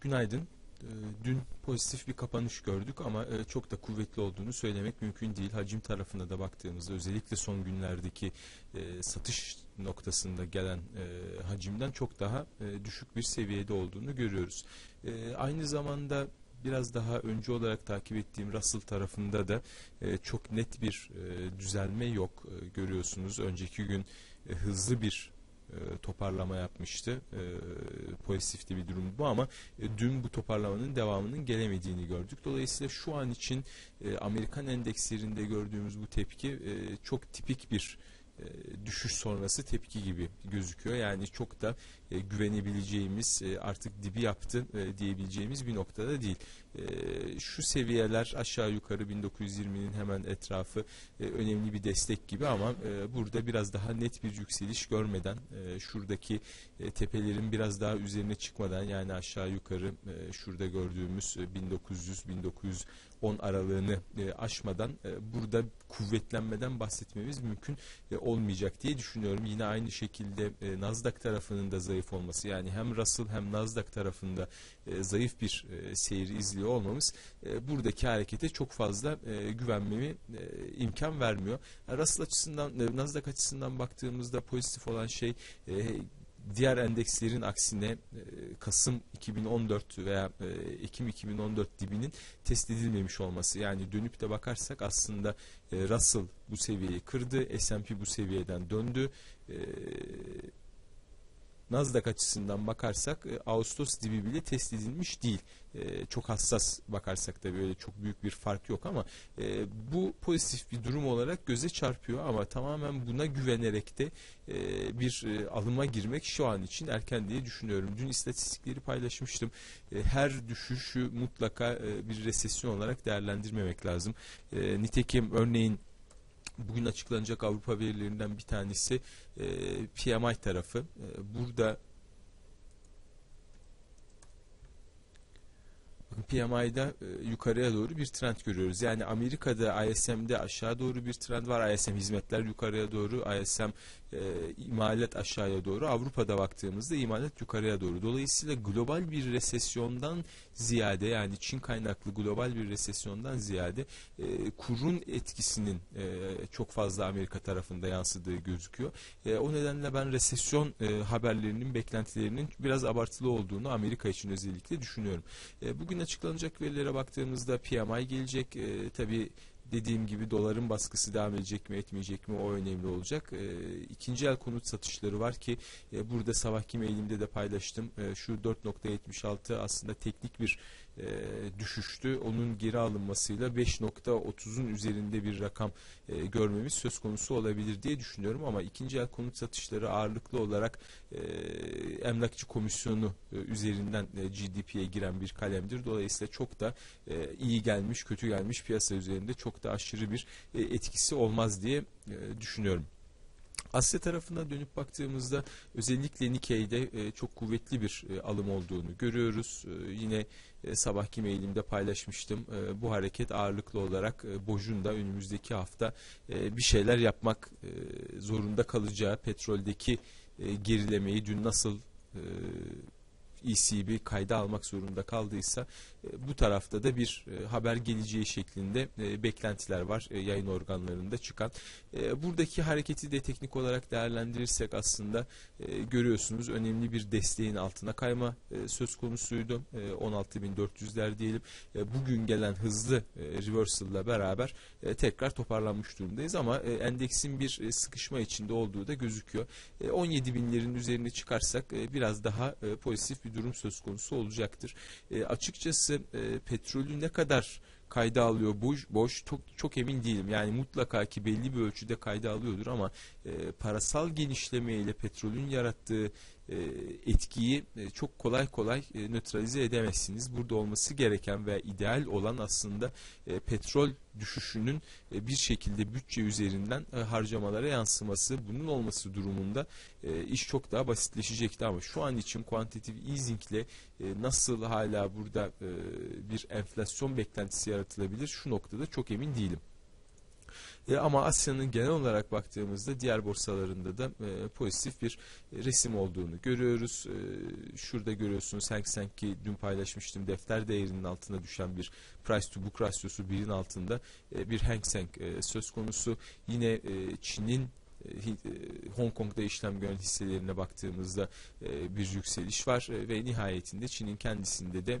Günaydın. Ee, Dün pozitif bir kapanış gördük ama e, çok da kuvvetli olduğunu söylemek mümkün değil. Hacim tarafına da baktığımızda özellikle son günlerdeki e, satış noktasında gelen e, hacimden çok daha düşük bir seviyede olduğunu görüyoruz. Aynı zamanda biraz daha önce olarak takip ettiğim Russell tarafında da çok net bir düzelme yok görüyorsunuz. Önceki gün hızlı bir toparlama yapmıştı. E, pozitifti bir durum bu ama e, dün bu toparlamanın devamının gelemediğini gördük. Dolayısıyla şu an için e, Amerikan endekslerinde gördüğümüz bu tepki e, çok tipik bir e, düşüş sonrası tepki gibi gözüküyor. Yani çok da e, güvenebileceğimiz e, artık dibi yaptı e, diyebileceğimiz bir noktada değil. E, şu seviyeler aşağı yukarı 1920'nin hemen etrafı e, önemli bir destek gibi ama e, burada biraz daha net bir yükseliş görmeden e, şuradaki e, tepelerin biraz daha üzerine çıkmadan yani aşağı yukarı e, şurada gördüğümüz e, 1900 1910 aralığını e, aşmadan e, burada kuvvetlenmeden bahsetmemiz mümkün e, olmayacak diye düşünüyorum. Yine aynı şekilde e, Nasdaq tarafının da zayıf olması yani hem Russell hem Nasdaq tarafında zayıf bir e, seyir izliyor olmamız e, buradaki harekete çok fazla güvenmemi e, imkan vermiyor. Russell açısından e, Nasdaq açısından baktığımızda pozitif olan şey diğer endekslerin aksine Kasım 2014 veya e, Ekim 2014 dibinin test edilmemiş olması. Yani dönüp de bakarsak aslında e, Russell bu seviyeyi kırdı, S&P bu seviyeden döndü. Nasdaq açısından bakarsak e, Ağustos dibi bile test edilmiş değil. E, çok hassas bakarsak da böyle çok büyük bir fark yok ama e, bu pozitif bir durum olarak göze çarpıyor ama tamamen buna güvenerek de e, bir e, alıma girmek şu an için erken diye düşünüyorum. Dün istatistikleri paylaşmıştım. E, her düşüşü mutlaka e, bir resesyon olarak değerlendirmemek lazım. E, nitekim örneğin Bugün açıklanacak Avrupa verilerinden bir tanesi e, PMI tarafı. E, burada PMI'da e, yukarıya doğru bir trend görüyoruz. Yani Amerika'da ISM'de aşağı doğru bir trend var. ISM hizmetler yukarıya doğru, ISM e, imalat aşağıya doğru. Avrupa'da baktığımızda imalat yukarıya doğru. Dolayısıyla global bir resesyondan ziyade yani Çin kaynaklı global bir resesyondan ziyade e, kurun etkisinin e, çok fazla Amerika tarafında yansıdığı gözüküyor. E, o nedenle ben resesyon e, haberlerinin beklentilerinin biraz abartılı olduğunu Amerika için özellikle düşünüyorum. E, bugün açıklanacak verilere baktığımızda PMI gelecek. E, tabii dediğim gibi doların baskısı devam edecek mi etmeyecek mi o önemli olacak. E, ikinci el konut satışları var ki e, burada sabahki mailimde de paylaştım. E, şu 4.76 aslında teknik bir e, düşüştü. Onun geri alınmasıyla 5.30'un üzerinde bir rakam e, görmemiz söz konusu olabilir diye düşünüyorum ama ikinci el konut satışları ağırlıklı olarak e, emlakçı komisyonu e, üzerinden e, GDP'ye giren bir kalemdir. Dolayısıyla çok da e, iyi gelmiş, kötü gelmiş piyasa üzerinde çok da aşırı bir e, etkisi olmaz diye e, düşünüyorum. Asya tarafına dönüp baktığımızda özellikle Nikkei'de e, çok kuvvetli bir alım olduğunu görüyoruz. Yine sabahki mailimde paylaşmıştım. Bu hareket ağırlıklı olarak Boj'un da önümüzdeki hafta bir şeyler yapmak zorunda kalacağı petroldeki gerilemeyi dün nasıl ECB kayda almak zorunda kaldıysa e, bu tarafta da bir e, haber geleceği şeklinde e, beklentiler var yayın organlarında çıkan. Buradaki hareketi de teknik olarak değerlendirirsek aslında görüyorsunuz önemli bir desteğin altına kayma söz konusuydu. E, 16.400'ler diyelim. Bugün gelen hızlı reversal beraber tekrar toparlanmış durumdayız ama endeksin bir sıkışma içinde olduğu da gözüküyor. E, 17.000'lerin üzerine çıkarsak biraz daha pozitif bir durum söz konusu olacaktır. E, açıkçası e, petrolü ne kadar kayda alıyor boş boş çok çok emin değilim. Yani mutlaka ki belli bir ölçüde kayda alıyordur ama e, parasal genişlemeyle petrolün yarattığı etkiyi e, çok kolay kolay e, nötralize edemezsiniz. Burada olması gereken ve ideal olan aslında e, petrol düşüşünün e, bir şekilde bütçe üzerinden e, harcamalara yansıması. Bunun olması durumunda e, iş çok daha basitleşecekti ama şu an için kuantitatif easing ile e, nasıl hala burada e, bir enflasyon beklentisi yaratılabilir şu noktada çok emin değilim. E, ama Asya'nın genel olarak baktığımızda diğer borsalarında da e, pozitif bir resim olduğunu görüyoruz. E, şurada görüyorsunuz Hang Seng'i dün paylaşmıştım. Defter değerinin altına düşen bir price to book rasyosu birin altında e, bir Hang Seng e, söz konusu. Yine e, Çin'in e, Hong Kong'da işlem gören hisselerine baktığımızda e, bir yükseliş var e, ve nihayetinde Çin'in kendisinde de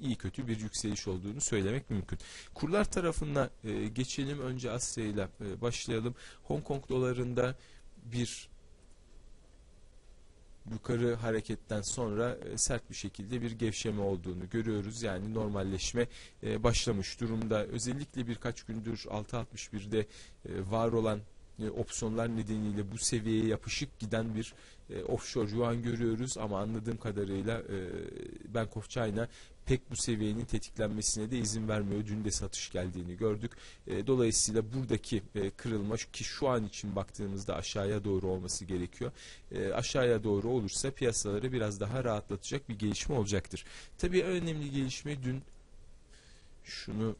iyi kötü bir yükseliş olduğunu söylemek mümkün. Kurlar tarafına geçelim. Önce Asya ile başlayalım. Hong Kong dolarında bir yukarı hareketten sonra sert bir şekilde bir gevşeme olduğunu görüyoruz. Yani normalleşme başlamış durumda. Özellikle birkaç gündür 6.61'de var olan e, opsiyonlar nedeniyle bu seviyeye yapışık giden bir e, offshore yuan görüyoruz ama anladığım kadarıyla e, Bank of China pek bu seviyenin tetiklenmesine de izin vermiyor. Dün de satış geldiğini gördük. E, dolayısıyla buradaki e, kırılma ki şu an için baktığımızda aşağıya doğru olması gerekiyor. E, aşağıya doğru olursa piyasaları biraz daha rahatlatacak bir gelişme olacaktır. Tabii önemli gelişme dün şunu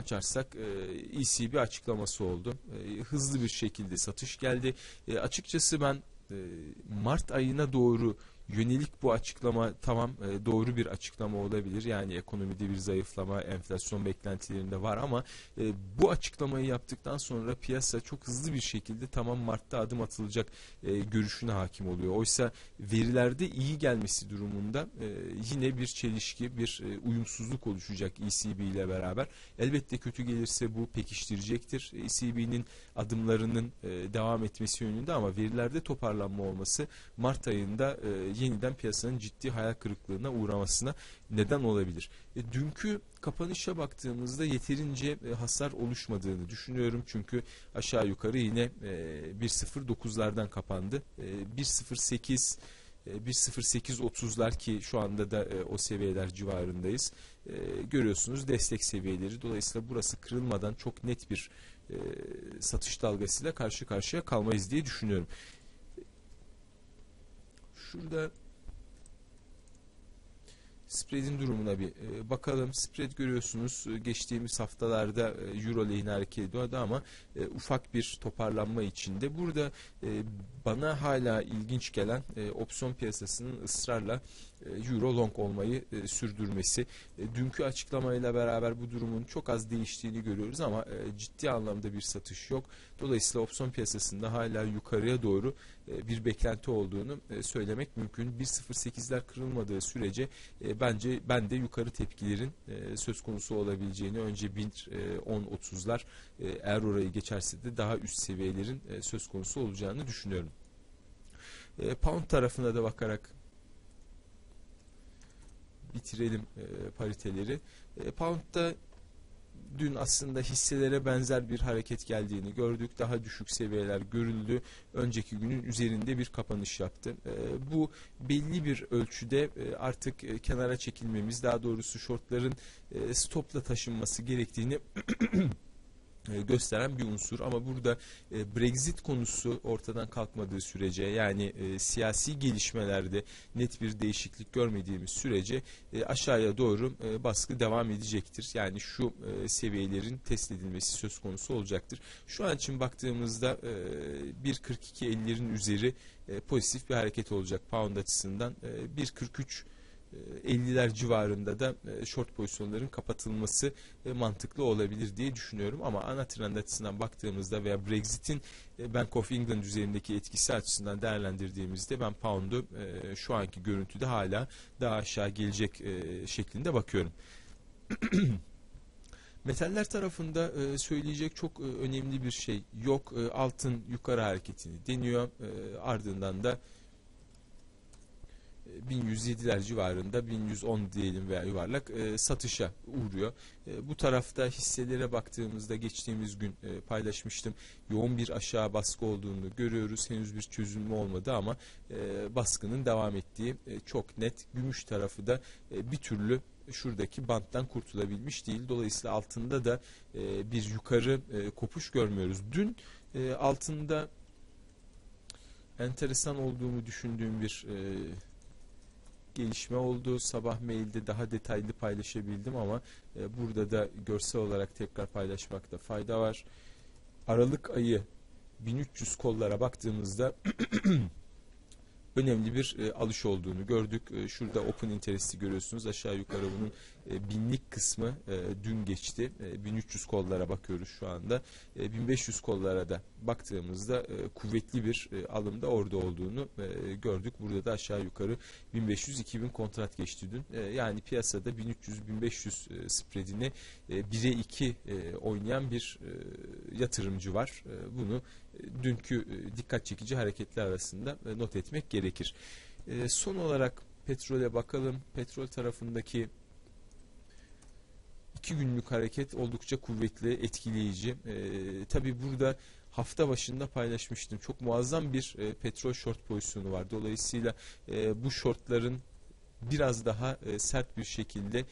açarsak e, ECB açıklaması oldu. E, hızlı bir şekilde satış geldi. E, açıkçası ben e, Mart ayına doğru yönelik bu açıklama tamam e, doğru bir açıklama olabilir. Yani ekonomide bir zayıflama, enflasyon beklentilerinde var ama e, bu açıklamayı yaptıktan sonra piyasa çok hızlı bir şekilde tamam Mart'ta adım atılacak e, görüşüne hakim oluyor. Oysa verilerde iyi gelmesi durumunda e, yine bir çelişki, bir e, uyumsuzluk oluşacak ECB ile beraber. Elbette kötü gelirse bu pekiştirecektir. ECB'nin adımlarının e, devam etmesi yönünde ama verilerde toparlanma olması Mart ayında e, yeniden piyasanın ciddi hayal kırıklığına uğramasına neden olabilir. E, dünkü kapanışa baktığımızda yeterince e, hasar oluşmadığını düşünüyorum. Çünkü aşağı yukarı yine e, 1.09'lardan kapandı. E, 1.08 1.08.30'lar ki şu anda da e, o seviyeler civarındayız. E, görüyorsunuz destek seviyeleri. Dolayısıyla burası kırılmadan çok net bir e, satış dalgasıyla karşı karşıya kalmayız diye düşünüyorum. Şurada spread'in durumuna bir e, bakalım. Spread görüyorsunuz e, geçtiğimiz haftalarda e, euro lehine hareket ediyordu ama ufak bir toparlanma içinde. Burada bana hala ilginç gelen opsiyon piyasasının ısrarla euro long olmayı sürdürmesi. Dünkü açıklamayla beraber bu durumun çok az değiştiğini görüyoruz ama ciddi anlamda bir satış yok. Dolayısıyla opsiyon piyasasında hala yukarıya doğru bir beklenti olduğunu e, söylemek mümkün. 1.08'ler kırılmadığı sürece e, bence ben de yukarı tepkilerin e, söz konusu olabileceğini önce 1.10-30'lar e, eğer orayı geçerse de daha üst seviyelerin e, söz konusu olacağını düşünüyorum. E, pound tarafına da bakarak bitirelim e, pariteleri. E, Pound'da dün aslında hisselere benzer bir hareket geldiğini gördük. Daha düşük seviyeler görüldü. Önceki günün üzerinde bir kapanış yaptı. E, bu belli bir ölçüde e, artık e, kenara çekilmemiz, daha doğrusu shortların e, stopla taşınması gerektiğini gösteren bir unsur ama burada e, Brexit konusu ortadan kalkmadığı sürece yani e, siyasi gelişmelerde net bir değişiklik görmediğimiz sürece aşağıya doğru baskı devam edecektir. Yani şu seviyelerin test edilmesi söz konusu olacaktır. Şu an için baktığımızda 1.42.50'lerin üzeri pozitif bir hareket olacak pound açısından 1.43 50'ler civarında da e, short pozisyonların kapatılması e, mantıklı olabilir diye düşünüyorum. Ama ana trend açısından baktığımızda veya Brexit'in e, Bank of England üzerindeki etkisi açısından değerlendirdiğimizde ben pound'u şu anki görüntüde hala daha aşağı gelecek şeklinde bakıyorum. Metaller tarafında söyleyecek çok önemli bir şey yok. altın yukarı hareketini deniyor. ardından da 1107'ler civarında 1110 diyelim veya yuvarlak e, satışa uğruyor. E, bu tarafta hisselere baktığımızda geçtiğimiz gün e, paylaşmıştım. Yoğun bir aşağı baskı olduğunu görüyoruz. Henüz bir çözülme olmadı ama e, baskının devam ettiği e, çok net. Gümüş tarafı da e, bir türlü şuradaki banttan kurtulabilmiş değil. Dolayısıyla altında da e, bir yukarı e, kopuş görmüyoruz. Dün e, altında enteresan olduğunu düşündüğüm bir e, gelişme oldu. Sabah mailde daha detaylı paylaşabildim ama e, burada da görsel olarak tekrar paylaşmakta fayda var. Aralık ayı 1300 kollara baktığımızda önemli bir e, alış olduğunu gördük. E, şurada open interest'i görüyorsunuz. Aşağı yukarı bunun e, binlik kısmı e, dün geçti. E, 1300 kollara bakıyoruz şu anda. E, 1500 kollara da baktığımızda e, kuvvetli bir e, alımda orada olduğunu e, gördük. Burada da aşağı yukarı 1500-2000 kontrat geçti dün. E, yani piyasada 1300-1500 e, spreadini e, 1'e 2 e, oynayan bir e, yatırımcı var. E, bunu dünkü e, dikkat çekici hareketler arasında e, not etmek gerekir. E, son olarak petrole bakalım. Petrol tarafındaki iki günlük hareket oldukça kuvvetli, etkileyici. Tabi burada hafta başında paylaşmıştım. Çok muazzam bir petrol short pozisyonu var. Dolayısıyla bu shortların biraz daha sert bir şekilde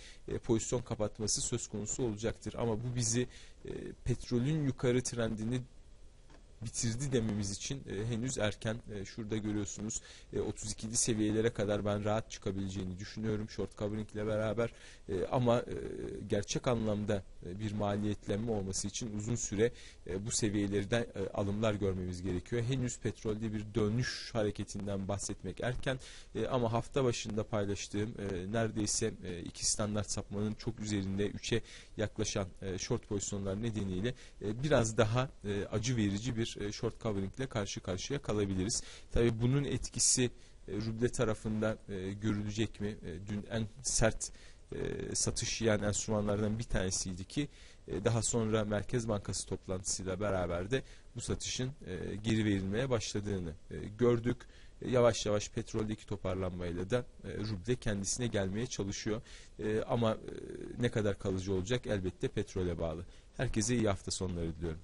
pozisyon kapatması söz konusu olacaktır. Ama bu bizi petrolün yukarı trendini bitirdi dememiz için e, henüz erken. E, şurada görüyorsunuz e, 32. seviyelere kadar ben rahat çıkabileceğini düşünüyorum short covering ile beraber. E, ama e, gerçek anlamda e, bir maliyetlenme olması için uzun süre e, bu seviyelerden e, alımlar görmemiz gerekiyor. Henüz petrolde bir dönüş hareketinden bahsetmek erken e, ama hafta başında paylaştığım e, neredeyse e, iki standart sapmanın çok üzerinde 3'e yaklaşan e, short pozisyonlar nedeniyle e, biraz daha e, acı verici bir e, short covering ile karşı karşıya kalabiliriz. Tabii bunun etkisi e, ruble tarafında e, görülecek mi? Dün en sert satış yiyen enstrümanlardan bir tanesiydi ki daha sonra Merkez Bankası toplantısıyla beraber de bu satışın geri verilmeye başladığını gördük. Yavaş yavaş petroldeki toparlanmayla da ruble kendisine gelmeye çalışıyor. Ama ne kadar kalıcı olacak elbette petrole bağlı. Herkese iyi hafta sonları diliyorum.